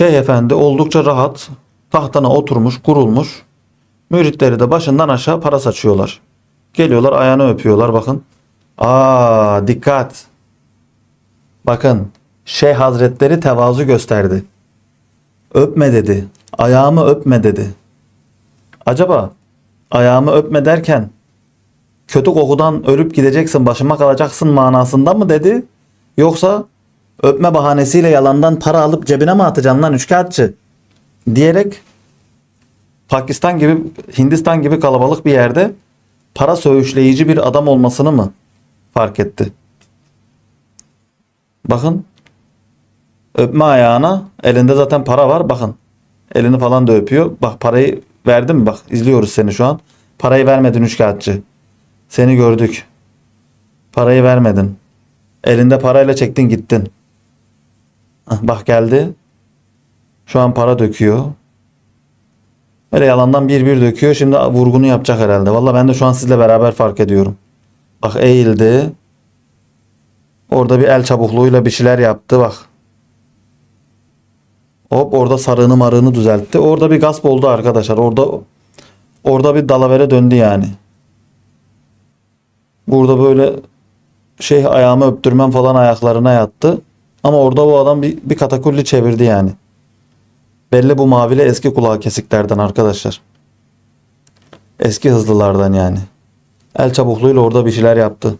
Şeyh Efendi oldukça rahat tahtına oturmuş, kurulmuş. Müritleri de başından aşağı para saçıyorlar. Geliyorlar ayağını öpüyorlar bakın. Aa dikkat. Bakın Şeyh Hazretleri tevazu gösterdi. Öpme dedi. Ayağımı öpme dedi. Acaba ayağımı öpme derken kötü kokudan ölüp gideceksin başıma kalacaksın manasında mı dedi? Yoksa öpme bahanesiyle yalandan para alıp cebine mi atacaksın lan üçkağıtçı? Diyerek Pakistan gibi Hindistan gibi kalabalık bir yerde para söğüşleyici bir adam olmasını mı fark etti? Bakın öpme ayağına elinde zaten para var bakın elini falan da öpüyor. Bak parayı verdim mi bak izliyoruz seni şu an. Parayı vermedin üçkağıtçı. Seni gördük. Parayı vermedin. Elinde parayla çektin gittin. Bak geldi. Şu an para döküyor. Öyle yalandan bir bir döküyor. Şimdi vurgunu yapacak herhalde. Valla ben de şu an sizle beraber fark ediyorum. Bak eğildi. Orada bir el çabukluğuyla bir şeyler yaptı bak. Hop orada sarığını marığını düzeltti. Orada bir gasp oldu arkadaşlar. Orada orada bir dalavere döndü yani. Burada böyle şey ayağımı öptürmem falan ayaklarına yattı. Ama orada bu adam bir, bir katakulli çevirdi yani. Belli bu mavile eski kulağı kesiklerden arkadaşlar. Eski hızlılardan yani. El çabukluğuyla orada bir şeyler yaptı.